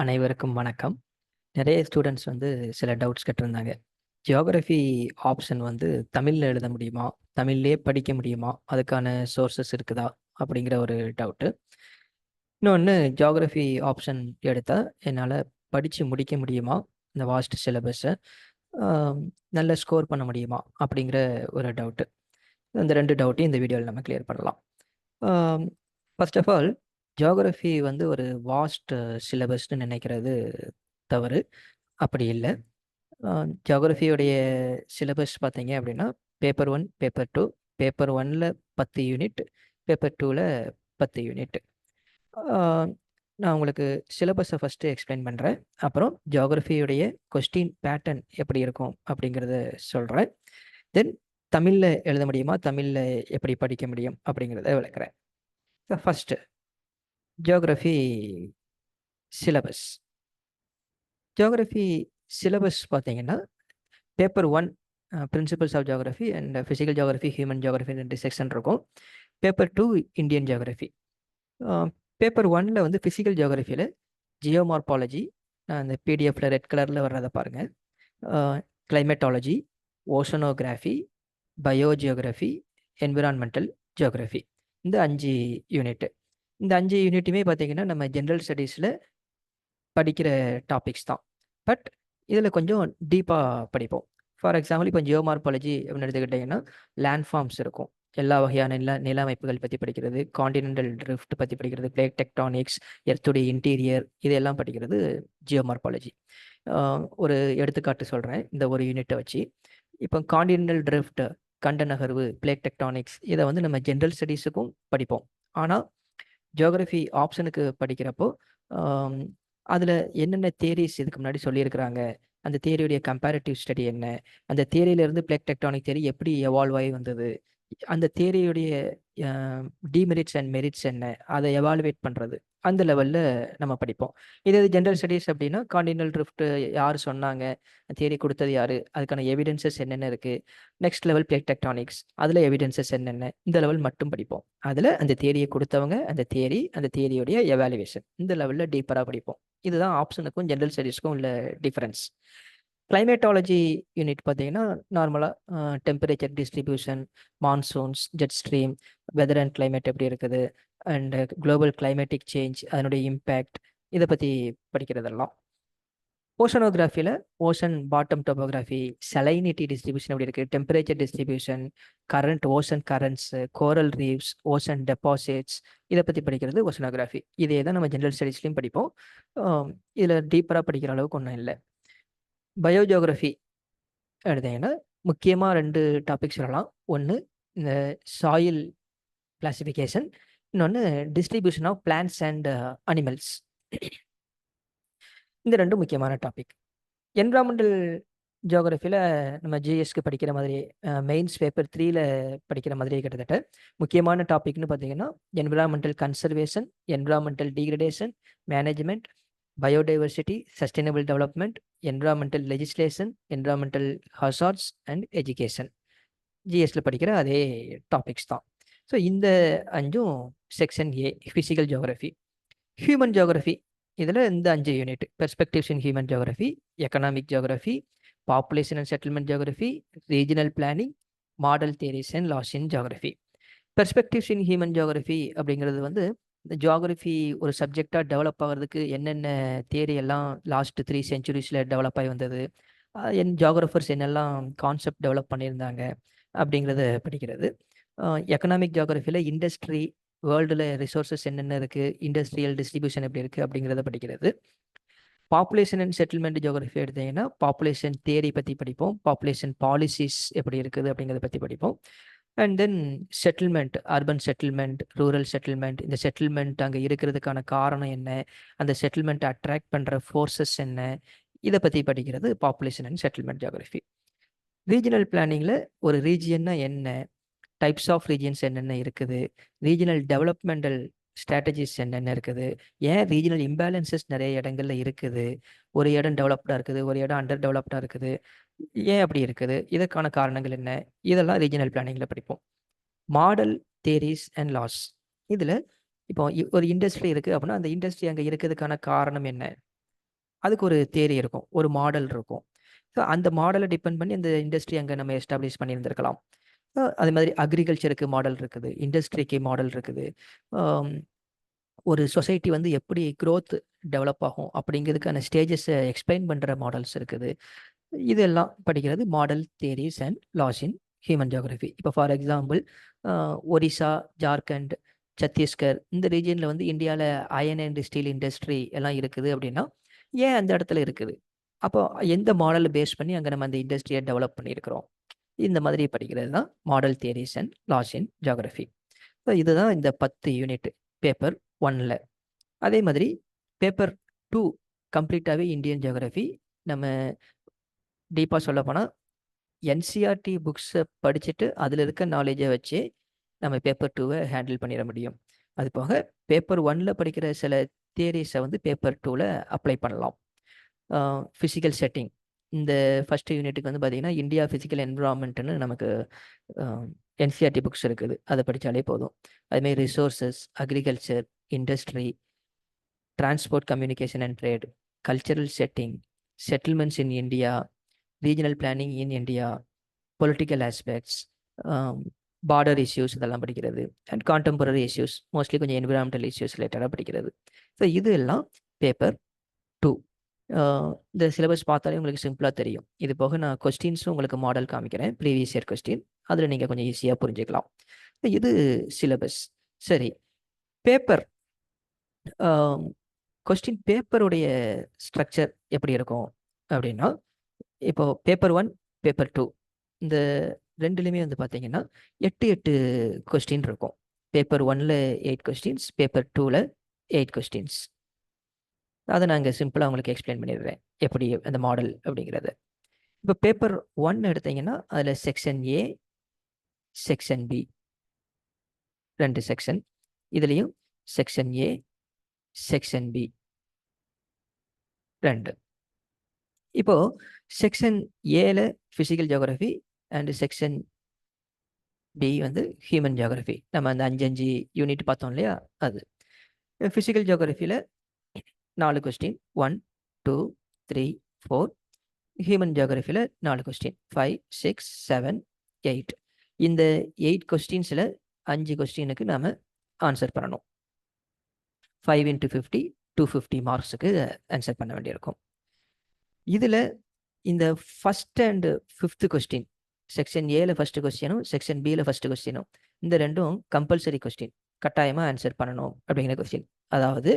அனைவருக்கும் வணக்கம். நிறைய ஸ்டூடெண்ட்ஸ் வந்து சில டவுட்ஸ் கேட்டிருந்தாங்க. ஜியோகிரஃபி ஆப்ஷன் வந்து தமிழில் எழுத முடியுமா? தமிழ்லேயே படிக்க முடியுமா? அதுக்கான சோர்சஸ் இருக்குதா? அப்படிங்கிற ஒரு டவுட்டு. இன்னொன்று ஜியோகிரஃபி ஆப்ஷன் எடுத்தால் என்னால் படித்து முடிக்க முடியுமா? இந்த வாஸ்ட் சிலபஸை நல்ல ஸ்கோர் பண்ண முடியுமா? அப்படிங்கிற ஒரு டவுட்டு. இந்த ரெண்டு டவுட்டையும் இந்த வீடியோவில் நம்ம கிளியர் பண்ணலாம். ஃபர்ஸ்ட் ஆஃப் ஆல் ஜியோகிராஃபி வந்து ஒரு வாஸ்ட் சிலபஸ்ன்னு நினைக்கிறது தவறு. அப்படி இல்ல. ஜியோகிராஃபியுடைய சிலபஸ் பார்த்தீங்க அப்படின்னா, பேப்பர் 1, பேப்பர் 2, பேப்பர் 1ல 10 யூனிட், பேப்பர் 2ல 10 யூனிட். நான் உங்களுக்கு சிலபஸ ஃபர்ஸ்ட்டு எக்ஸ்ப்ளைன் பண்றேன். அப்புறம் ஜியோகிராஃபியுடைய கொஸ்டின் பேட்டர்ன் எப்படி இருக்கும் அப்படிங்கிறத சொல்றேன். தென் தமிழ்ல எழுத முடியுமா? தமிழ்ல எப்படி படிக்க முடியும்? அப்படிங்கிறத விளக்குறேன். First geography syllabus. Geography syllabus பார்த்தீங்கன்னா, paper one principles of geography and physical geography human geography ரெண்டு செக்ஷன் இருக்கும். Paper two Indian geography paper ஒனில் வந்து ஃபிசிக்கல் ஜியோகிரஃபியில் ஜியோமார்பாலஜி நான் அந்த பிடிஎஃப்பில் ரெட் கலரில் வர்றதை பாருங்கள் climatology, oceanography biogeography environmental geography geography. இந்த அஞ்சு யூனிட்டு இந்த அஞ்சு யூனிட்டுமே பார்த்தீங்கன்னா, நம்ம ஜென்ரல் ஸ்டடீஸில் படிக்கிற டாபிக்ஸ் தான். பட் இதில் கொஞ்சம் டீப்பாக படிப்போம். ஃபார் எக்ஸாம்பிள் இப்போ ஜியோமார்பாலஜி அப்படின்னு எடுத்துக்கிட்டீங்கன்னா, லேண்ட் ஃபார்ம்ஸ் இருக்கும். எல்லா வகையான நில நில அமைப்புகள் பற்றி படிக்கிறது, காண்டினென்டல் ட்ரிஃப்ட் பற்றி படிக்கிறது, பிளேக் டெக்டானிக்ஸ், எர்த்துடைய இன்டீரியர் இதெல்லாம் படிக்கிறது ஜியோமார்பாலஜி. ஒரு எடுத்துக்காட்டு சொல்கிறேன் இந்த ஒரு யூனிட்டை வச்சு. இப்போ காண்டினென்டல் ட்ரிஃப்ட், கண்ட நகர்வு, பிளேக் டெக்டானிக்ஸ் இதை வந்து நம்ம ஜென்ரல் ஸ்டடீஸுக்கும் படிப்போம். ஆனால் ஜியோகிரஃபி ஆப்ஷனுக்கு படிக்கிறப்போ, அதில் என்னென்ன தேரிஸ் இதுக்கு முன்னாடி சொல்லியிருக்கிறாங்க? அந்த தேரியுடைய கம்பேரிட்டிவ் ஸ்டடி என்ன? அந்த தேரியிலிருந்து பிளேக் டெக்டானிக் தேரி எப்படி எவால்வ் ஆகி வந்தது? அந்த தேரியுடைய டிமெரிட்ஸ் அண்ட் மெரிட்ஸ் என்ன? அதை எவாலுவேட் பண்ணுறது அந்த லெவல்ல நம்ம படிப்போம். இதே இது ஜெனரல் ஸ்டடீஸ் அப்படின்னா, கான்டினென்டல் ட்ரிஃப்ட் யாரு சொன்னாங்க? தியரி குடுத்தது யாரு? அதுக்கான எவிடன்ஸஸ் என்னென்ன இருக்கு? Next level plate tectonics. அதில எவிடன்ஸஸ் என்னென்ன? இந்த லெவல் மட்டும் படிப்போம். அதில அந்த தியரிய குடுத்தவங்க, அந்த தியரி, அந்த தியரியுடைய எவாலுவேஷன். இந்த லெவல்ல டீப்பரா படிப்போம். இதுதான் ஆப்ஷனுக்கும் ஜெனரல் ஸ்டடீஸ்க்கும் உள்ள டிஃபரன்ஸ். கிளைமேட்டாலஜி யூனிட் பார்த்தீங்கன்னா, நார்மலா அ temperature distribution, monsoons, jet stream, weather and climate எப்படி இருக்குது? அண்ட் குளோபல் கிளைமேட்டிக் சேஞ்ச் அதனுடைய இம்பேக்ட் இதை பற்றி படிக்கிறதெல்லாம். ஓஷனோகிராஃபியில் ocean bottom topography, salinity distribution எப்படி இருக்குது temperature distribution, current ocean currents coral reefs ocean deposits இதை பற்றி படிக்கிறது ஓஷனோகிராஃபி. இதே தான் நம்ம ஜென்ரல் ஸ்டடீஸ்லையும் படிப்போம். இதில் டீப்பராக படிக்கிற அளவுக்கு ஒன்றும் இல்லை பயோஜியோகிராஃபி எடுத்தீங்கன்னா, முக்கியமாக ரெண்டு டாபிக்ஸ் சொல்லலாம். ஒன்று இந்த சாயில் கிளாசிஃபிகேஷன். இன்னொன்று distribution of plants and animals. இந்த ரெண்டும் முக்கியமான டாபிக். என்விரான்மெண்டல் ஜியோகிரஃபியில் நம்ம ஜிஎஸ்க்கு படிக்கிற மாதிரி மெயின்ஸ் பேப்பர் த்ரீல படிக்கிற மாதிரி கிட்டத்தட்ட. முக்கியமான டாபிக்னு பார்த்தீங்கன்னா, environmental conservation, environmental degradation, management biodiversity, sustainable development environmental legislation, environmental hazards and education. ஜிஎஸ்ல படிக்கிற அதே டாபிக்ஸ் தான். ஸோ இந்த அஞ்சும் section A physical geography human geography இதில் இந்த அஞ்சு unit perspectives in human geography economic geography population and settlement geography regional planning, model theories and laws in geography perspectives in human geography அப்படிங்கிறது வந்து, இந்த geography ஒரு சப்ஜெக்டாக develop ஆகிறதுக்கு என்னென்ன தேரி எல்லாம் லாஸ்ட் த்ரீ சென்ச்சுரிஸில் டெவலப் ஆகி வந்தது? என் ஜியாகிரஃபர்ஸ் என்னெல்லாம் கான்செப்ட் டெவலப் பண்ணியிருந்தாங்க? அப்படிங்கிறத படிக்கிறது. எக்கனாமிக் ஜியோகிராஃபில இண்டஸ்ட்ரி, வேர்ல்டில் ரிசோர்ஸஸ் என்னென்ன இருக்குது இண்டஸ்ட்ரியல் டிஸ்ட்ரிபியூஷன் எப்படி இருக்குது அப்படிங்கிறத படிக்கிறது. பாப்புலேஷன் அண்ட் செட்டில்மெண்ட் ஜியோகிரஃபி எடுத்தீங்கன்னா, பாப்புலேஷன் தியரி பற்றி படிப்போம். பாப்புலேஷன் பாலிசிஸ் எப்படி இருக்குது? அப்படிங்கிறத பற்றி படிப்போம். And then settlement urban settlement rural settlement இந்த செட்டில்மெண்ட் அங்கே இருக்கிறதுக்கான காரணம் என்ன? அந்த செட்டில்மெண்ட் அட்ராக்ட் பண்ணுற ஃபோர்ஸஸ் என்ன? இதை பற்றி படிக்கிறது population and settlement geography regional பிளானிங்கில் ஒரு ரீஜியன்னா என்ன? டைப்ஸ் ஆஃப் ரீஜியன்ஸ் என்னென்ன இருக்குது? ரீஜினல் டெவலப்மெண்டல் ஸ்ட்ராட்டஜிஸ் என்னென்ன இருக்குது? ஏன் ரீஜினல் இம்பேலன்சஸ் நிறைய இடங்கள்ல இருக்குது? ஒரு இடம் டெவலப்டாக இருக்குது, ஒரு இடம் அண்டர் டெவலப்டாக இருக்குது. ஏன் அப்படி இருக்குது? இதற்கான காரணங்கள் என்ன? இதெல்லாம் ரீஜினல் பிளானிங்கில் படிப்போம். மாடல் தேரிஸ் அண்ட் லாஸ் இதில் இப்போ ஒரு இண்டஸ்ட்ரி இருக்குது அப்படின்னா, அந்த இண்டஸ்ட்ரி அங்கே இருக்கிறதுக்கான காரணம் என்ன? அதுக்கு ஒரு தேரி இருக்கும் ஒரு மாடல் இருக்கும் ஸோ அந்த மாடலை டிபெண்ட் பண்ணி அந்த இண்டஸ்ட்ரி அங்கே நம்ம எஸ்டாப்ளிஷ் பண்ணியிருந்திருக்கலாம் அது மாதிரி அக்ரிகல்ச்சருக்கு மாடல் இருக்குது இண்டஸ்ட்ரிக்கு மாடல் இருக்குது. ஒரு சொசைட்டி வந்து எப்படி க்ரோத் டெவலப் ஆகும் அப்படிங்கிறதுக்கான ஸ்டேஜஸை எக்ஸ்பிளைன் பண்ணுற மாடல்ஸ் இருக்குது. இதெல்லாம் படிக்கிறது model theories and laws in human geography இப்போ ஃபார் எக்ஸாம்பிள் ஒரிசா ஜார்க்கண்ட் சத்தீஸ்கர் இந்த ரீஜியனில் வந்து இந்தியாவில் அயன் அண்ட் ஸ்டீல் இண்டஸ்ட்ரி எல்லாம் இருக்குது அப்படின்னா ஏன் அந்த இடத்துல இருக்குது? அப்போ எந்த மாடலை பேஸ் பண்ணி அங்கே நம்ம அந்த இண்டஸ்ட்ரியை டெவலப் பண்ணியிருக்கிறோம்? இந்த மாதிரி படிக்கிறது தான் model theories and laws in geography so இதுதான் இந்த பத்து யூனிட் பேப்பர் ஒன்ல அதே மாதிரி பேப்பர் டூ கம்ப்ளீட்டாகவே இந்தியன் ஜியோகிராஃபி நம்ம டீப்பாக சொல்ல போனால் என்சிஆர்டி புக்ஸை படிச்சுட்டு அதில் இருக்க நாலேஜை வச்சு நம்ம பேப்பர் டூவை ஹேண்டில் பண்ணிட முடியும். அது போக பேப்பர் ஒனில் படிக்கிற சில தியரிஸை வந்து பேப்பர் டூவில் அப்ளை பண்ணலாம். ஃபிசிக்கல் செட்டிங் இந்த ஃபஸ்ட்டு யூனிட்டுக்கு வந்து பார்த்தீங்கன்னா இந்தியா ஃபிசிக்கல் என்விரான்மெண்ட்னு நமக்கு என்சிஆர்டி புக்ஸ் இருக்குது. அதை படித்தாலே போதும். அதுமாரி resources agriculture industry transport communication and trade cultural setting settlements in India regional planning in India political aspects border issues இதெல்லாம் படிக்கிறது அண்ட் கான்டெம்பரரி இஷ்யூஸ் மோஸ்ட்லி கொஞ்சம் என்விரான்மெண்டல் இஷ்யூஸ் ரிலேட்டடாக படிக்கிறது. ஸோ இது எல்லாம் பேப்பர் டூ இந்த சிலபஸ் பார்த்தாலே உங்களுக்கு சிம்பிளாக தெரியும். இது போக நான் கொஸ்டின்ஸும் உங்களுக்கு மாடல் காமிக்கிறேன். ப்ரீவியஸ் இயர் கொஸ்டின் அதில் நீங்கள் கொஞ்சம் ஈஸியாக புரிஞ்சுக்கலாம். இது சிலபஸ் சரி. பேப்பர் கொஸ்டின் பேப்பருடைய ஸ்ட்ரக்சர் எப்படி இருக்கும்? அப்படின்னா இப்போ பேப்பர் ஒன் பேப்பர் டூ இந்த ரெண்டுலேயுமே வந்து பார்த்தீங்கன்னா எட்டு எட்டு கொஸ்டின் இருக்கும். பேப்பர் ஒன்னில் எயிட் கொஸ்டின்ஸ் பேப்பர் டூவில் எயிட் கொஸ்டின்ஸ் அதை நாங்கள் சிம்பிளாக உங்களுக்கு எக்ஸ்பிளைன் பண்ணிடுறேன். எப்படி அந்த மாடல் அப்படிங்கிறது. இப்போ பேப்பர் ஒன் எடுத்தீங்கன்னா அதில் செக்ஷன் ஏ செக்ஷன் பி ரெண்டு செக்ஷன் இதுலேயும் செக்ஷன் ஏ செக்ஷன் பி ரெண்டு. இப்போ செக்ஷன் ஏல physical geography and section B வந்து ஹியூமன் ஜியோகிராஃபி நம்ம அந்த அஞ்சு அஞ்சு யூனிட் பார்த்தோம் இல்லையா? அது. ஃபிசிக்கல் ஜியோகிராஃபியில் நாலு question one two three four human ஜியோகிரஃபியில் நாலு question five six seven eight இந்த எயிட் கொஸ்டின்ஸில் அஞ்சு கொஸ்டினுக்கு நாம் ஆன்சர் பண்ணணும். Five into fifty two fifty மார்க்ஸுக்கு answer பண்ண வேண்டியிருக்கும். இதில் இந்த first and fifth question section ஏல ஃபஸ்ட்டு கொஸ்டினும் செக்ஷன் பியில் ஃபஸ்ட்டு கொஸ்டினும் இந்த ரெண்டும் கம்பல்சரி கொஸ்டின் கட்டாயமாக ஆன்சர் பண்ணணும் அப்படிங்கிற கொஸ்டின் அதாவது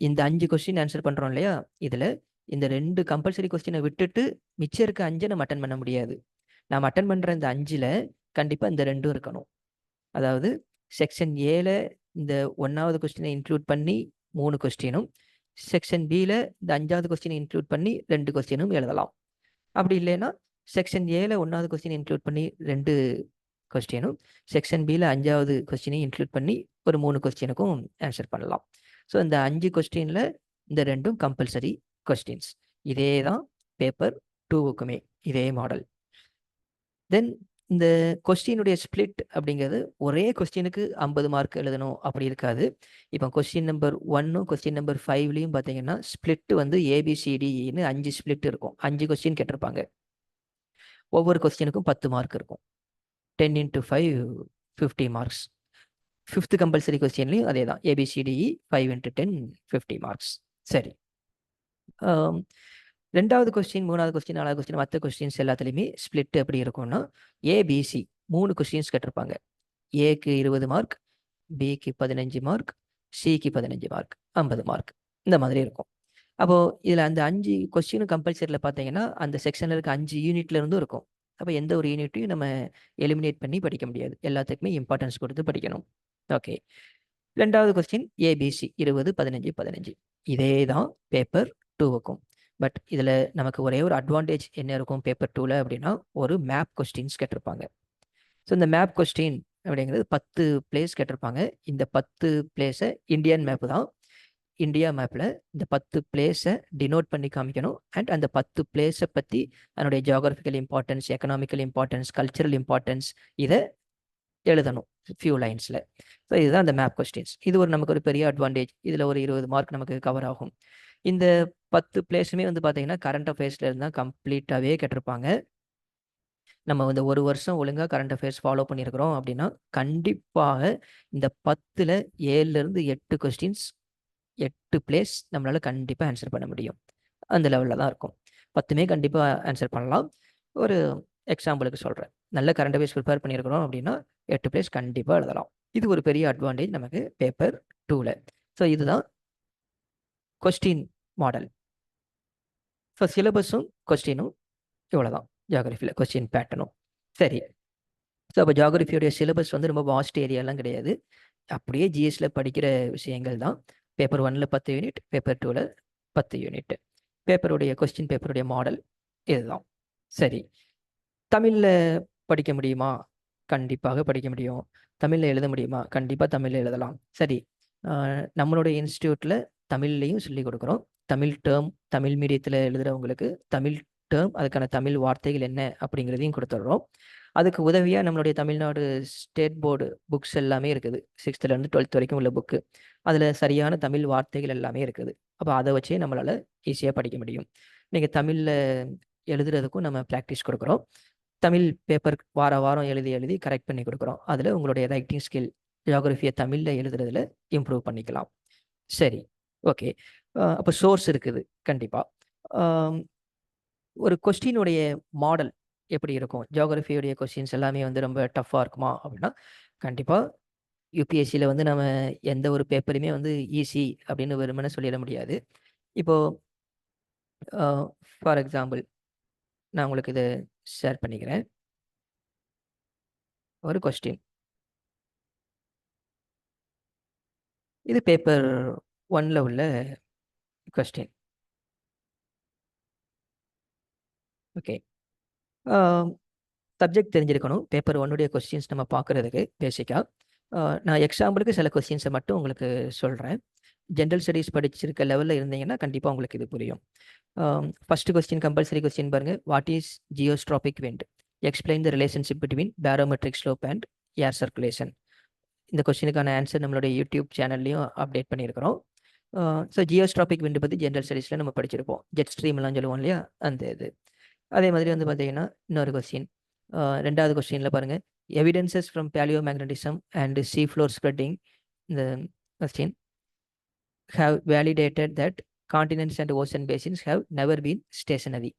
இந்த அஞ்சு கொஸ்டின் ஆன்சர் பண்ணுறோம் இல்லையா? இதில் இந்த ரெண்டு கம்பல்சரி கொஸ்டினை விட்டுட்டு மிச்சம் இருக்க அஞ்சை நம்ம அட்டன் பண்ண முடியாது. நாம் அட்டன் பண்ணுற இந்த அஞ்சில் கண்டிப்பாக இந்த ரெண்டும் இருக்கணும். அதாவது செக்ஷன் ஏல இந்த ஒன்றாவது கொஸ்டினை இன்க்ளூட் பண்ணி மூணு கொஸ்டினும் செக்ஷன் பியில் இந்த அஞ்சாவது கொஸ்டினை இன்க்ளூட் பண்ணி ரெண்டு கொஸ்டினும் எழுதலாம். அப்படி இல்லைன்னா செக்ஷன் ஏல ஒன்றாவது கொஸ்டின் இன்க்ளூட் பண்ணி ரெண்டு கொஸ்டினும் செக்ஷன் பியில் அஞ்சாவது கொஸ்டினையும் இன்க்ளூட் பண்ணி ஒரு மூணு கொஸ்டினுக்கும் ஆன்சர் பண்ணலாம். ஸோ இந்த அஞ்சு கொஸ்டினில் இந்த ரெண்டும் கம்பல்சரி கொஸ்டின்ஸ் இதே தான் பேப்பர் டூவுக்குமே இதே மாடல் தென் இந்த கொஸ்டினுடைய ஸ்பிளிட் அப்படிங்கிறது ஒரே கொஸ்டினுக்கு ஐம்பது மார்க் எழுதணும். அப்படி இருக்காது. இப்போ கொஸ்டின் நம்பர் ஒன்னும் கொஸ்டின் நம்பர் ஃபைவ்லையும் பார்த்தீங்கன்னா ஸ்பிளிட் வந்து ஏபிசிடின்னு e அஞ்சு ஸ்பிளிட் இருக்கும். அஞ்சு கொஸ்டின் கேட்டிருப்பாங்க. ஒவ்வொரு கொஸ்டினுக்கும் பத்து மார்க் இருக்கும். Ten into five fifty marks fifth compulsory கொஸ்டின்லையும் அதே தான். A B C D E five into ten fifty marks சரி. ரெண்டாவது கொஸ்டின் மூணாவது கொஸ்டின் நாலாவது கொஸ்டின் மற்ற கொஸ்டின்ஸ் எல்லாத்துலேயுமே ஸ்பிளிட் எப்படி இருக்கும்னா ஏபிசி மூணு கொஸ்டின்ஸ் கேட்டிருப்பாங்க. ஏக்கு இருபது மார்க் பிக்கு பதினஞ்சு மார்க் சிக்கு பதினஞ்சு மார்க் ஐம்பது மார்க் இந்த மாதிரி இருக்கும். அப்போது இதில் அந்த அஞ்சு கொஸ்டினும் கம்பல்சரியில் பார்த்தீங்கன்னா அந்த செக்ஷனில் இருக்க அஞ்சு யூனிட்ல இருந்தும் இருக்கும். அப்போ எந்த ஒரு யூனிட்டையும் நம்ம எலிமினேட் பண்ணி படிக்க முடியாது. எல்லாத்துக்குமே இம்பார்ட்டன்ஸ் கொடுத்து படிக்கணும். ஓகே ரெண்டாவது கொஸ்டின் ஏபிசி இருபது பதினஞ்சு பதினஞ்சு. இதே தான் பேப்பர் டூவுக்கும் பட் இதில் நமக்கு ஒரே ஒரு அட்வான்டேஜ் என்ன இருக்கும் பேப்பர் டூவில் அப்படின்னா ஒரு மேப் கொஸ்டின்ஸ் கேட்டிருப்பாங்க. ஸோ இந்த மேப் கொஸ்டின் அப்படிங்கிறது பத்து பிளேஸ் கேட்டிருப்பாங்க. இந்த பத்து பிளேஸை இந்தியன் மேப்பு தான். இந்தியா மேப்பில் இந்த பத்து பிளேஸை டினோட் பண்ணி காமிக்கணும். அண்ட் அந்த பத்து பிளேஸை பற்றி அதனுடைய geographical importance economical importance cultural importance இதை எழுதணும் ஃபியூ லைன்ஸில் ஸோ இதுதான் அந்த மேப் கொஸ்டின்ஸ் இது ஒரு நமக்கு ஒரு பெரிய அட்வான்டேஜ் இதில் ஒரு இருபது மார்க் நமக்கு கவர் ஆகும். இந்த பத்து பிளேஸுமே வந்து பார்த்தீங்கன்னா கரண்ட் அஃபேர்ஸில் இருந்தால் கம்ப்ளீட்டாகவே கேட்டிருப்பாங்க. நம்ம வந்து ஒரு வருஷம் ஒழுங்காக கரண்ட் அஃபேர்ஸ் ஃபாலோ பண்ணியிருக்கிறோம் அப்படின்னா கண்டிப்பாக இந்த பத்தில் ஏழுலேருந்து எட்டு கொஸ்டின்ஸ் எட்டு பிளேஸ் நம்மளால் கண்டிப்பாக ஆன்சர் பண்ண முடியும். அந்த லெவலில் தான் இருக்கும். பத்துமே கண்டிப்பாக ஆன்சர் பண்ணலாம். ஒரு எக்ஸாம்பிளுக்கு சொல்கிறேன் நல்ல கரண்ட் அஃபேர்ஸ் ப்ரிப்பேர் பண்ணியிருக்கிறோம் அப்படின்னா எட்டு பிளேஸ் கண்டிப்பாக எழுதலாம். இது ஒரு பெரிய அட்வான்டேஜ் நமக்கு பேப்பர் டூவில் ஸோ இதுதான் கொஸ்டின் மாடல் ஸோ சிலபஸும் கொஸ்டினும் இவ்வளோ தான் ஜியாகிரஃபியில் கொஸ்டின் பேட்டர்னும் சரி. ஸோ அப்போ ஜியாகிரஃபியோடைய சிலபஸ் வந்து ரொம்ப வாஸ்ட் ஏரியாலாம் கிடையாது. அப்படியே ஜிஎஸ்சில் படிக்கிற விஷயங்கள் தான். பேப்பர் ஒனில் பத்து யூனிட் பேப்பர் டூவில் பத்து யூனிட் பேப்பருடைய கொஸ்டின் பேப்பருடைய மாடல் இதுதான். சரி. தமிழில் படிக்க முடியுமா? கண்டிப்பாக படிக்க முடியும். தமிழில் எழுத முடியுமா? கண்டிப்பாக தமிழில் எழுதலாம். சரி. நம்மளுடைய இன்ஸ்டியூட்டில் தமிழ்லையும் சொல்லிக் கொடுக்குறோம். தமிழ் டேர்ம் தமிழ் மீடியத்தில் எழுதுகிறவங்களுக்கு தமிழ் டேர்ம் அதுக்கான தமிழ் வார்த்தைகள் என்ன அப்படிங்கிறதையும் கொடுத்துட்றோம். அதுக்கு உதவியாக நம்மளுடைய தமிழ்நாடு ஸ்டேட் போர்டு புக்ஸ் எல்லாமே இருக்குது. சிக்ஸ்த்துலேருந்து டுவெல்த் வரைக்கும் உள்ள புக்கு. அதில் சரியான தமிழ் வார்த்தைகள் எல்லாமே இருக்குது. அப்போ அதை வச்சே நம்மளால் ஈஸியாக படிக்க முடியும். நீங்கள் தமிழில் எழுதுறதுக்கும் நம்ம ப்ராக்டிஸ் கொடுக்குறோம். தமிழ் பேப்பர் வார வாரம் எழுதி எழுதி கரெக்ட் பண்ணி கொடுக்குறோம். அதில் உங்களுடைய ரைட்டிங் ஸ்கில் ஜியாகிரஃபியை தமிழில் எழுதுறதுல இம்ப்ரூவ் பண்ணிக்கலாம். சரி ஓகே அப்போ சோர்ஸ் இருக்குது கண்டிப்பாக ஒரு கொஸ்டினுடைய மாடல் எப்படி இருக்கும்? ஜியாகிரஃபியுடைய கொஸ்டின்ஸ் எல்லாமே வந்து ரொம்ப டஃப்பாக இருக்குமா? அப்படின்னா கண்டிப்பாக யூபிஎஸ்சியில் வந்து நம்ம எந்த ஒரு பேப்பருமே வந்து ஈஸி அப்படின்னு வெறுமனே சொல்லிட முடியாது. இப்போது ஃபார் எக்ஸாம்பிள் நான் உங்களுக்கு இது ஷேர் பண்ணிக்கிறேன். ஒரு கொஸ்டின் இது பேப்பர் ஒன்ல உள்ள கொஸ்டின் ஓகே சப்ஜெக்ட் தெரிஞ்சிருக்கணும். பேப்பர் ஒன்னுடைய கொஸ்டின்ஸ் நம்ம பார்க்குறதுக்கு பேசிக்காக நான் எக்ஸாம்பிளுக்கு சில கொஸ்டின்ஸை மட்டும் உங்களுக்கு சொல்கிறேன் ஜென்ரல் ஸ்டடீஸ் படிச்சிருக்க லெவலில் இருந்தீங்கன்னா கண்டிப்பாக உங்களுக்கு இது புரியும். ஃபர்ஸ்ட் கொஸ்டின் கம்பல்சரி கொஸ்டின் பாருங்கள் what is geostrophic wind explain the relationship between barometric slope and air circulation இந்த கொஸ்டினுக்கான ஆன்சர் நம்மளுடைய யூடியூப் சேனல்லையும் அப்டேட் பண்ணியிருக்கிறோம். ஸோ ஜியோஸ்ட்ராபிக் விண்டு பற்றி ஜென்ரல் ஸ்டடீஸில் நம்ம படிச்சிருப்போம். ஜெட் ஸ்ட்ரீம்லாம் சொல்லுவோம் இல்லையா? அந்த இது. அதே மாதிரி வந்து பார்த்தீங்கன்னா இன்னொரு கொஸ்டின் ரெண்டாவது கொஸ்டினில் பாருங்கள் evidences from palaeo magnetism and sea floor spreading இந்த question have validated that continents and ocean basins have never been stationary.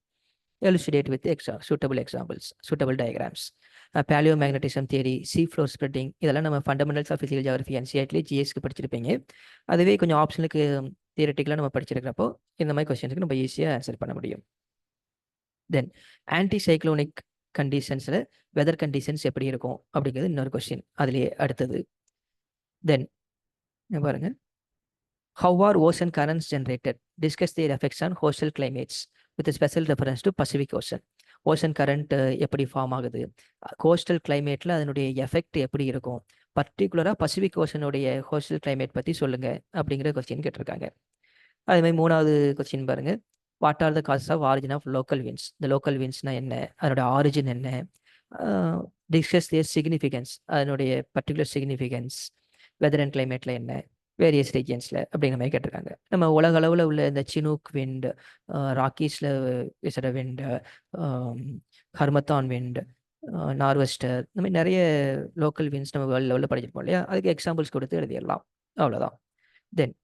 Elucidate with exa suitable examples, suitable diagrams. Uh, paleomagnetism theory, sea floor spreading இதெல்லாம் நம்ம fundamentals of physical geography என்சிஆர்ட்லேயே ஜிஎஸ்க்கு படிச்சிருப்பீங்க. அதுவே கொஞ்சம் ஆப்ஷனுக்கு தியரட்டிக்கலாக நம்ம படிச்சிருக்கிறப்போ இந்த மாதிரி கொஸ்டின்ஸ்க்கு நம்ம ஈஸியாக ஆன்சர் பண்ண முடியும். தென் ஆன்டி சைக்ளோனிக் கண்டிஷன்ஸில் வெதர் கண்டிஷன்ஸ் எப்படி இருக்கும் அப்படிங்கிறது இன்னொரு கொஸ்டின் அதுலேயே அடுத்தது. தென் பாருங்கள் How are ocean currents generated? Discuss their effects on coastal climates with a special reference to Pacific Ocean. Ocean current uh, எப்படி ஃபார்ம் ஆகுது? Uh, கோஸ்டல் கிளைமேட்டில் அதனுடைய எஃபெக்ட் எப்படி இருக்கும்? பர்டிகுலராக பசிபிக் ஓஷனுடைய கோஸ்டல் கிளைமேட் பற்றி சொல்லுங்கள் அப்படிங்கிற கொஸ்டின் கேட்டிருக்காங்க. அதுமாதிரி மூணாவது கொஸ்டின் பாருங்க. What are the causes of origin of local winds இந்த லோக்கல் வின்ஸ்னா என்ன? அதனுடைய ஆரிஜின் என்ன? டிஸ்கஸ் தியர் சிக்னிஃபிகன்ஸ் அதனுடைய பர்டிகுலர் சிக்னிஃபிகன்ஸ் வெதர் அண்ட் கிளைமேட்டில் என்ன? வேரியஸ் ரீஜியன்ஸில் அப்படிங்கிற மாதிரி கேட்டிருக்காங்க. நம்ம உலக அளவில் உள்ள இந்த சினூக் விண்ட் ராக்கீஸில் விசிற விண்டு ஹர்மத்தான் விண்ட் நார்வெஸ்டர் இந்த மாதிரி நிறைய லோக்கல் விண்ட்ஸ் நம்ம வேர்ல்டு லெவலில் படிச்சிருப்போம் இல்லையா? அதுக்கு எக்ஸாம்பிள்ஸ் கொடுத்து எழுதிடலாம். அவ்வளோதான் தென்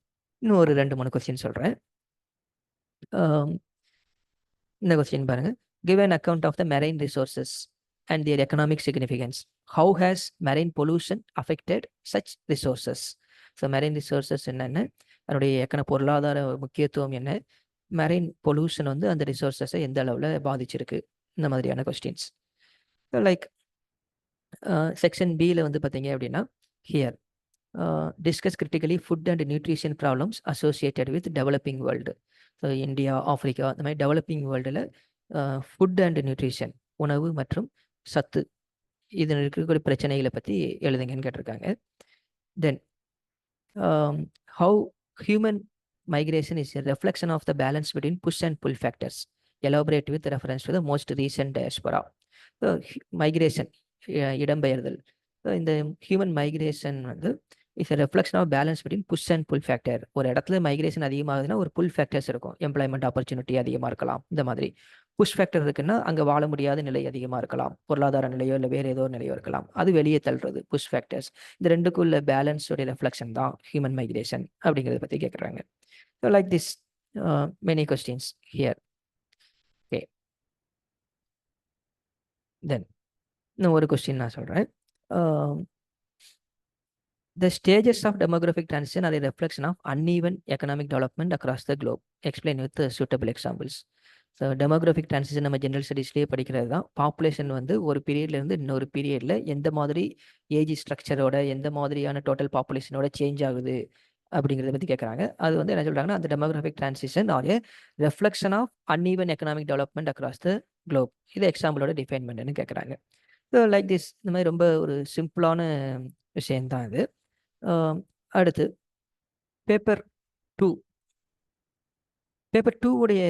இன்னும் ஒரு ரெண்டு மூணு கொஸ்டின் சொல்கிறேன் இந்த கொஸ்டின் பாருங்கள் give an account of the marine resources and their economic significance how has marine pollution affected such resources so marine resources என்னென்ன அதனுடைய எக்கன பொருளாதார முக்கியத்துவம் என்ன? மெரைன் பொல்யூஷன் வந்து அந்த ரிசோர்ஸஸை எந்த அளவில் பாதிச்சிருக்கு? இந்த மாதிரியான கொஸ்டின்ஸ் லைக் செக்ஷன் பியில் வந்து பார்த்தீங்க அப்படின்னா here discuss critically food and nutrition problems associated with developing world so India Africa இந்த மாதிரி டெவலப்பிங் வேர்ல்டில் ஃபுட் அண்ட் நியூட்ரிஷன் உணவு மற்றும் சத்து இதில் இருக்கக்கூடிய பிரச்சனைகளை பற்றி எழுதுங்கன்னு கேட்டிருக்காங்க. தென் um, how human migration is a reflection of the balance between push and pull factors. Elaborate with reference to the most recent diaspora. So, migration, இடம்பெயர்தல் இந்த ஹியூமன் மைக்ரேஷன் வந்து is reflection of balance between push and pull factor ஒரு இடத்துல migration அதிகமாகுதுன்னா ஒரு புல் factors இருக்கும் employment opportunity அதிகமாக இருக்கலாம் இந்த மாதிரி புஷ் ஃபேக்டர் இருக்குன்னா அங்கே வாழ முடியாத நிலை அதிகமாக இருக்கலாம். பொருளாதார நிலையோ இல்லை வேறு ஏதோ ஒரு நிலையோ இருக்கலாம். அது வெளியே தள்ளுறது புஷ் ஃபேக்டர்ஸ் இந்த ரெண்டுக்குள்ள பேலன்ஸோடைய ரெஃப்ளெக்ஷன் தான் ஹியூமன் மைக்ரேஷன் அப்படிங்கிறத பற்றி கேட்குறாங்க so like this many questions here okay then இன்னும் ஒரு கொஸ்டின் நான் சொல்கிறேன் um, The stages of demographic transition are a reflection of uneven economic development across the globe. Explain with examples suitable examples. So demographic transition நம்ம general ஸ்டடீஸ்லேயே படிக்கிறது தான். Population வந்து ஒரு பீரியட்லேருந்து இன்னொரு பீரியடில் எந்த மாதிரி ஏஜ் ஸ்ட்ரக்சரோட எந்த மாதிரியான டோட்டல் பாப்புலேஷனோட சேஞ்ச் ஆகுது அப்படிங்கிறத பற்றி கேட்குறாங்க அது வந்து என்ன சொல்கிறாங்கன்னா அந்த demographic transition are a reflection of uneven economic development across the globe இது எக்ஸாம்பிளோட டிஃபைன்மெண்ட்னு கேட்குறாங்க ஸோ லைக் திஸ் இந்த மாதிரி ரொம்ப ஒரு சிம்பிளான விஷயந்தான் இது. அடுத்து பேப்பர் டூ பேப்பர் டூ உடைய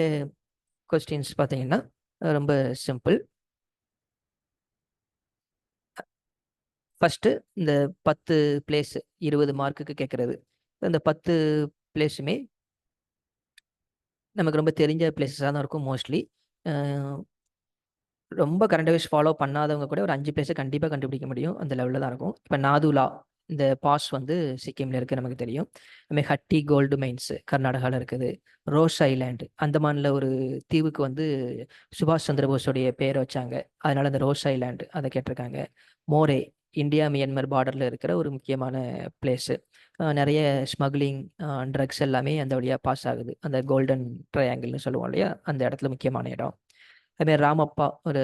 கொஸ்டின்ஸ் பார்த்தீங்கன்னா ரொம்ப சிம்பிள் ஃபஸ்ட்டு இந்த பத்து பிளேஸ் இருபது மார்க்குக்கு கேட்குறது இந்த பத்து பிளேஸுமே நமக்கு ரொம்ப தெரிஞ்ச பிளேஸஸாக தான் இருக்கும் மோஸ்ட்லி ரொம்ப கரண்ட் அஃபேர்ஸ் ஃபாலோ பண்ணாதவங்க கூட ஒரு அஞ்சு பிளேஸை கண்டிப்பாக கண்டுபிடிக்க முடியும். அந்த லெவலில் தான் இருக்கும். இப்போ நாதுலா இந்த பாஸ் வந்து சிக்கிமில் இருக்குது நமக்கு தெரியும். அதுமாதிரி ஹட்டி கோல்டு மைன்ஸ் கர்நாடகாவில் இருக்குது. ரோஸ் ஐலாண்டு அந்தமானில் ஒரு தீவுக்கு வந்து சுபாஷ் சந்திர போஸோடைய பேர் வச்சாங்க. அதனால் அந்த ரோஸ் ஐலாண்டு அதை கேட்டிருக்காங்க. மோரே இந்தியா மியான்மர் பார்டரில் இருக்கிற ஒரு முக்கியமான பிளேஸு நிறைய ஸ்மக்லிங் ட்ரக்ஸ் எல்லாமே அந்த வழியாக பாஸ் ஆகுது. அந்த கோல்டன் ட்ரையாங்கிள்னு சொல்லுவோம் இல்லையா? அந்த இடத்துல முக்கியமான இடம். அதுமாதிரி ராமப்பா ஒரு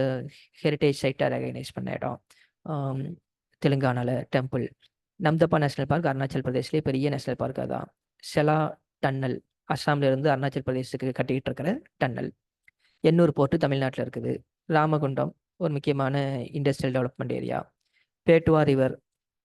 ஹெரிட்டேஜ் சைட்டாக ரெகனைஸ் பண்ண இடம். தெலுங்கானாவில் temple Namdapha national park Arunachal பிரதேஷ்லேயே பெரிய நேஷனல் பார்க் அதான். செலா டன்னல் அஸ்ஸாம்ல இருந்து அருணாச்சல் பிரதேசத்துக்கு கட்டிக்கிட்டு இருக்கிற டன்னல். எண்ணூர் போர்ட்டு தமிழ்நாட்டில் இருக்குது. ராமகுண்டம் ஒரு முக்கியமான industrial development area Betwa river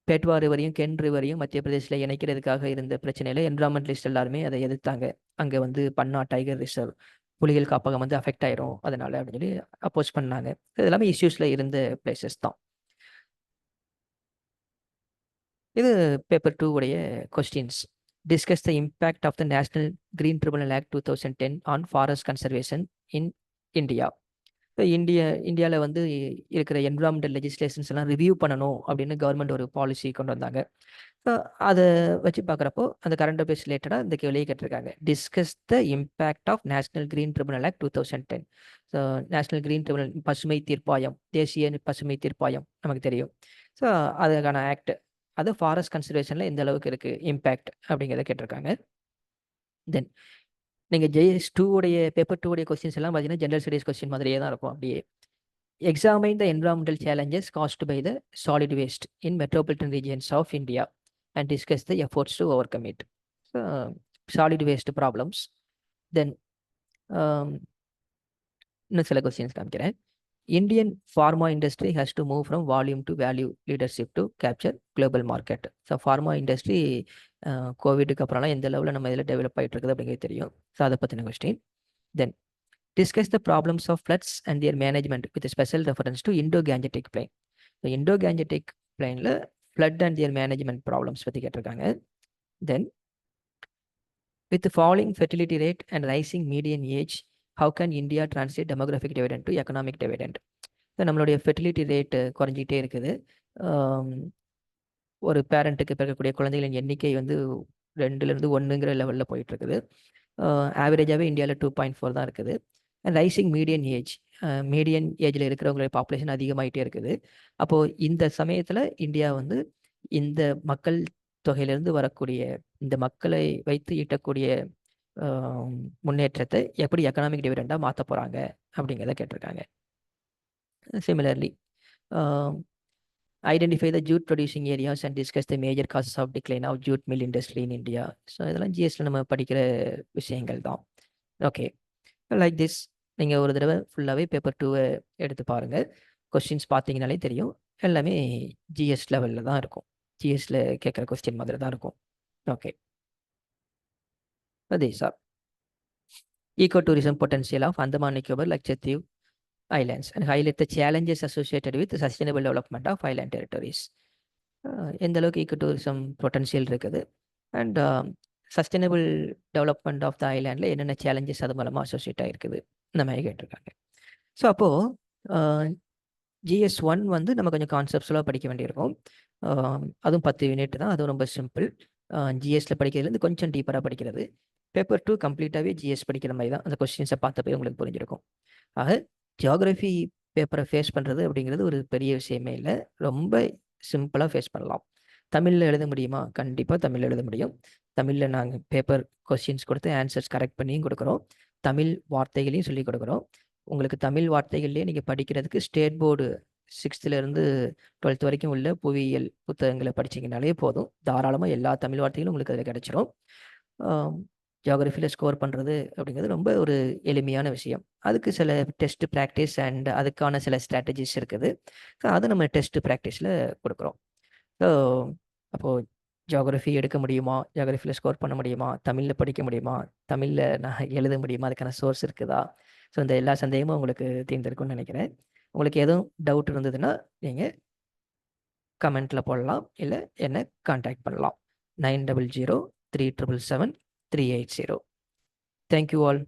Betwa ரிவரையும் Ken ரிவரையும் மத்திய பிரதேசில் இணைக்கிறதுக்காக இருந்த பிரச்சனையில் என்விரான்மெண்டலிஸ்ட் எல்லாருமே அதை எதிர்த்தாங்க. அங்கே வந்து பன்னா டைகர் ரிசர்வ் புலிகள் காப்பகம் வந்து அஃபெக்ட் ஆயிரும். அதனால அப்படின்னு சொல்லி அப்போஸ் பண்ணாங்க. இது எல்லாமே இஷ்யூஸில் இருந்த பிளேசஸ் தான். இது பேப்பர் டூ உடைய questions discuss the impact of the national green tribunal act two thousand ten on forest conservation in India இப்போ இந்திய இந்தியாவில் வந்து இருக்கிற என்விரான்மெண்டல் லெஜிஸ்லேஷன்ஸ் எல்லாம் ரிவ்யூ பண்ணணும் அப்படின்னு கவர்மெண்ட் ஒரு பாலிசி கொண்டு வந்தாங்க. அதை வச்சு பார்க்குறப்போ அந்த கரண்ட் அஃபேர்ஸ் ரிலேட்டடாக இந்த கேள்வியை கேட்டிருக்காங்க. Discuss the impact of national green tribunal act two thousand ten so national green tribunal பசுமை தீர்ப்பாயம் தேசிய பசுமை தீர்ப்பாயம் நமக்கு தெரியும். ஸோ அதுக்கான ஆக்ட் அது ஃபாரஸ்ட் கன்சர்வேஷனில் எந்த அளவுக்கு இருக்குது இம்பேக்ட் அப்படிங்கிறத கேட்டிருக்காங்க. தென் நீங்கள் ஜேஎஸ் டூவுடைய பேப்பர் டூவுடைய கொஸ்டின்ஸ் எல்லாம் பார்த்தீங்கன்னா ஜென்ரல் ஸ்டடீஸ் கொஸ்டின் மாதிரியே தான் இருக்கும். அப்படியே examine the environmental challenges caused by the solid waste in metropolitan regions of India and discuss the efforts to overcome it solid waste problems then இன்னும் சில கொஸ்டின்ஸ் காமிக்கிறேன். Indian pharma industry has to move from volume to value leadership to capture global market so pharma industry கோவிடுக்கு அப்புறம்லாம் எந்த லெவலில் நம்ம இதில் develop ஆகிட்டு இருக்குது அப்படிங்கிறது தெரியும். ஸோ அதை பற்றின question then discuss the problems of floods and their management with special reference to Indo Gangetic plain so Indo Gangetic பிளைனில் flood and their management problems பற்றி கேட்டிருக்காங்க. Then with following fertility rate and rising median age how can India translate demographic dividend to economic dividend நம்மளுடைய fertility rate குறைஞ்சிக்கிட்டே இருக்குது. ஒரு பேரண்ட்டுக்கு பிறக்கக்கூடிய குழந்தைகளின் எண்ணிக்கை வந்து ரெண்டுலேருந்து ஒன்றுங்கிற லெவலில் போயிட்டுருக்குது. ஆவரேஜாகவே இந்தியாவில் டூ பாயிண்ட் ஃபோர் தான் இருக்குது. ரைசிங் மீடியன் ஏஜ் மீடியன் ஏஜில் இருக்கிறவங்களுடைய பாப்புலேஷன் அதிகமாகிட்டே இருக்குது. அப்போது இந்த சமயத்தில் இந்தியா வந்து இந்த மக்கள் தொகையிலிருந்து வரக்கூடிய இந்த மக்களை வைத்து ஈட்டக்கூடிய முன்னேற்றத்தை எப்படி எக்கனாமிக் டிவிடெண்டாக மாற்ற போகிறாங்க அப்படிங்கிறத கேட்டிருக்காங்க. Similarly identify the jute producing areas and discuss the major causes of decline of jute mill industry in India so இதெல்லாம் ஜிஎஸ்டியில் நம்ம படிக்கிற விஷயங்கள் தான். ஓகே லைக் திஸ் நீங்கள் ஒரு தடவை ஃபுல்லாகவே பேப்பர் டூவை எடுத்து பாருங்கள் கொஸ்டின்ஸ் பார்த்தீங்கனாலே தெரியும். எல்லாமே ஜிஎஸ் லெவலில் தான் இருக்கும். ஜிஎஸ்சில் கேட்குற கொஸ்டின் மாதிரி தான் இருக்கும். ஓகே அதே sir eco tourism potential of Andaman Nicobar Lakshadweep islands and highlight the challenges associated with the sustainable development of island territories. எந்த அளவுக்கு ஈக்கோ டூரிசம் பொட்டன்ஷியல் இருக்குது. And sustainable development of the ஐலாண்டில் என்னென்ன challenges அது மூலமாக associate ஆகிருக்குது இந்த மாதிரி கேட்டிருக்காங்க. ஸோ அப்போது ஜிஎஸ் ஒன் வந்து நம்ம கொஞ்சம் கான்செப்ட்ஸ்லாம் படிக்க வேண்டியிருக்கும். அதுவும் பத்து யூனிட் தான். அதுவும் ரொம்ப சிம்பிள் ஜிஎஸ்ல படிக்கிறதுலேருந்து கொஞ்சம் டீப்பராக படிக்கிறது. பேப்பர் டூ கம்ப்ளீட்டாகவே ஜிஎஸ் படிக்கிற மாதிரி தான். அந்த கொஸ்டின்ஸை பார்த்தப்போ உங்களுக்கு புரிஞ்சிருக்கும். ஆக ஜியாகிரஃபி பேப்பரை ஃபேஸ் பண்ணுறது அப்படிங்கிறது ஒரு பெரிய விஷயமே இல்லை. ரொம்ப சிம்பிளாக ஃபேஸ் பண்ணலாம். தமிழில் எழுத முடியுமா? கண்டிப்பாக தமிழில் எழுத முடியும். தமிழில் நாங்கள் பேப்பர் கொஸ்டின்ஸ் கொடுத்து ஆன்சர்ஸ் கரெக்ட் பண்ணியும் கொடுக்குறோம். தமிழ் வார்த்தைகளையும் சொல்லி கொடுக்குறோம். உங்களுக்கு தமிழ் வார்த்தைகள்லேயே நீங்கள் படிக்கிறதுக்கு ஸ்டேட் போர்டு சிக்ஸ்த்துலேருந்து டுவெல்த் வரைக்கும் உள்ள புவியியல் புத்தகங்களை படிச்சிங்கனாலே போதும். தாராளமாக எல்லா தமிழ் வார்த்தைகளும் உங்களுக்கு அதில் கிடச்சிரும். ஜியாகிரஃபியில் ஸ்கோர் பண்ணுறது அப்படிங்கிறது ரொம்ப ஒரு எளிமையான விஷயம். அதுக்கு சில டெஸ்ட் ப்ராக்டிஸ் அண்ட் அதுக்கான சில ஸ்ட்ராட்டஜிஸ் இருக்குது. அதை நம்ம டெஸ்ட் ப்ராக்டிஸில் கொடுக்குறோம். ஸோ அப்போது ஜியாகிரஃபி எடுக்க முடியுமா? ஜியாகிரஃபியில் ஸ்கோர் பண்ண முடியுமா? தமிழில் படிக்க முடியுமா? தமிழில் நான் எழுத முடியுமா? அதுக்கான சோர்ஸ் இருக்குதா? ஸோ இந்த எல்லா சந்தேகமும் உங்களுக்கு தீர்ந்திருக்கும்னு நினைக்கிறேன். உங்களுக்கு எதுவும் டவுட் இருந்ததுன்னா நீங்கள் கமெண்ட்டில் போடலாம். இல்லை என்னை காண்டாக்ட் பண்ணலாம். Nine double zero three triple seven three eight zero thank you all